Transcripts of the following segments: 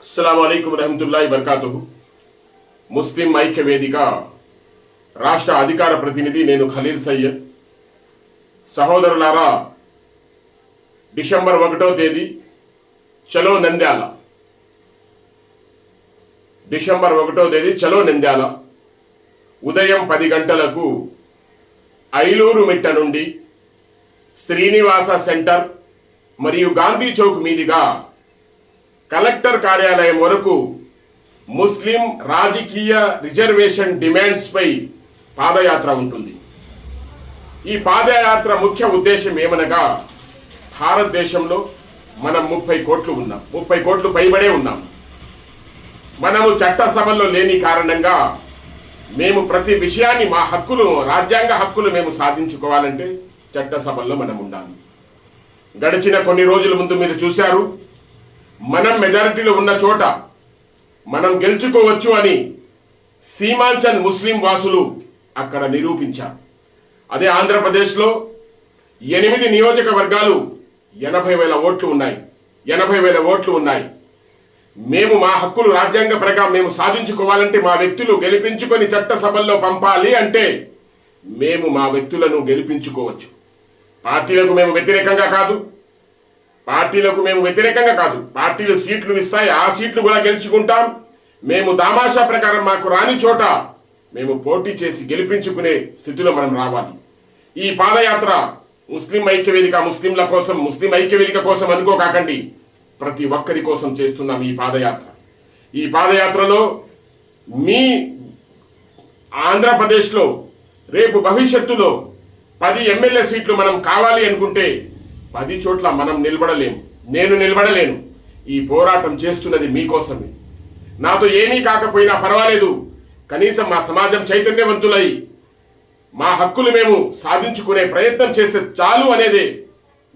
అస్సలం అయికం రహమతుల్లాhi బర్కాతు ముస్లిం ఐక్య వేదిక రాష్ట్ర అధికార ప్రతినిధి నేను ఖలీల్ సయ్యద్ సహోదరులారా డిసెంబర్ ఒకటో తేదీ చలో నంద్యాల డిసెంబర్ ఒకటో తేదీ చలో నంద్యాల ఉదయం పది గంటలకు ఐలూరు మిట్ట నుండి శ్రీనివాస సెంటర్ మరియు గాంధీ చౌక్ మీదుగా కలెక్టర్ కార్యాలయం వరకు ముస్లిం రాజకీయ రిజర్వేషన్ డిమాండ్స్పై పాదయాత్ర ఉంటుంది. ఈ పాదయాత్ర ముఖ్య ఉద్దేశం ఏమనగా భారతదేశంలో మనం ముప్పై కోట్లు ఉన్నాం. ముప్పై కోట్లు పైబడే ఉన్నాం. మనము చట్టసభల్లో లేని కారణంగా మేము ప్రతి విషయాన్ని మా హక్కులు రాజ్యాంగ హక్కులు మేము సాధించుకోవాలంటే చట్టసభల్లో మనం ఉండాలి. గడిచిన కొన్ని రోజుల ముందు మీరు చూశారు మనం మెజారిటీలో ఉన్న చోట మనం గెలుచుకోవచ్చు అని సీమాంచల్ ముస్లిం వాసులు అక్కడ నిరూపించారు. అదే ఆంధ్రప్రదేశ్లో ఎనిమిది నియోజకవర్గాలు ఎనభై వేల ఓట్లు ఉన్నాయి. ఎనభై వేల ఓట్లు ఉన్నాయి. మేము మా హక్కులు రాజ్యాంగ ప్రకారం మేము సాధించుకోవాలంటే మా వ్యక్తులు గెలిపించుకొని చట్టసభల్లో పంపాలి అంటే మేము మా వ్యక్తులను గెలిపించుకోవచ్చు. పార్టీలకు మేము వ్యతిరేకంగా కాదు. పార్టీలకు మేము వ్యతిరేకంగా కాదు. పార్టీలు సీట్లు ఇస్తాయి ఆ సీట్లు కూడా గెలుచుకుంటాం. మేము దామాషా ప్రకారం మాకు రాని చోట మేము పోటీ చేసి గెలిపించుకునే స్థితిలో మనం రావాలి. ఈ పాదయాత్ర ముస్లిం ఐక్య వేదిక ముస్లింల కోసం ముస్లిం ఐక్య వేదిక కోసం అనుకోకాకండి. ప్రతి ఒక్కరి కోసం చేస్తున్నాం ఈ పాదయాత్ర. ఈ పాదయాత్రలో మీ ఆంధ్రప్రదేశ్లో రేపు భవిష్యత్తులో పది ఎమ్మెల్యే సీట్లు మనం కావాలి అనుకుంటే పది చోట్ల మనం నిలబడలేము నేను నిలబడలేను. ఈ పోరాటం చేస్తున్నది మీకోసమే. నాతో ఏమీ కాకపోయినా పర్వాలేదు. కనీసం మా సమాజం చైతన్యవంతులై మా హక్కులు మేము సాధించుకునే ప్రయత్నం చేస్తే చాలు అనేదే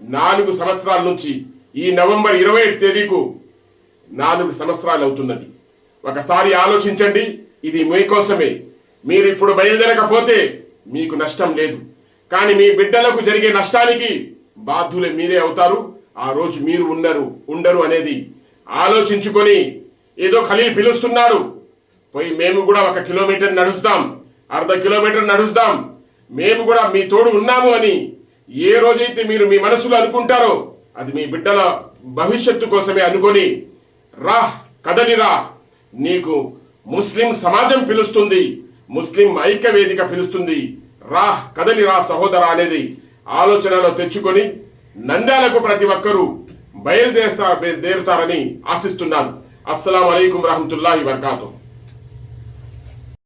నాలుగు సంవత్సరాల నుంచి ఈ నవంబర్ ఇరవై ఒకటి తేదీకు నాలుగు సంవత్సరాలు అవుతున్నది. ఒకసారి ఆలోచించండి ఇది మీకోసమే. మీరు ఇప్పుడు బయలుదేరకపోతే మీకు నష్టం లేదు. కానీ మీ బిడ్డలకు జరిగే నష్టానికి బాధ్యులే మీరే అవుతారు. ఆ రోజు మీరు ఉన్నారు ఉండరు అనేది ఆలోచించుకొని ఏదో ఖలీల్ పిలుస్తున్నాడు. పోయి మేము కూడా ఒక కిలోమీటర్ నడుస్తాం అర్ధ కిలోమీటర్ నడుస్తాం. మేము కూడా మీ తోడు ఉన్నాము అని ఏ రోజైతే మీరు మీ మనసులో అనుకుంటారో అది మీ బిడ్డల భవిష్యత్తు కోసమే అనుకొని రా కదలిరా నీకు ముస్లిం సమాజం పిలుస్తుంది ముస్లిం ఐక్య వేదిక పిలుస్తుంది. రా కదలిరా సహోదర అనేది ఆలోచనలో తెచ్చుకొని నంద్యాలకు ప్రతి ఒక్కరూ బయలుదేరుతారని ఆశిస్తున్నాను. అస్సలం అయికం రహమతుల్లాహి వర్కాతు.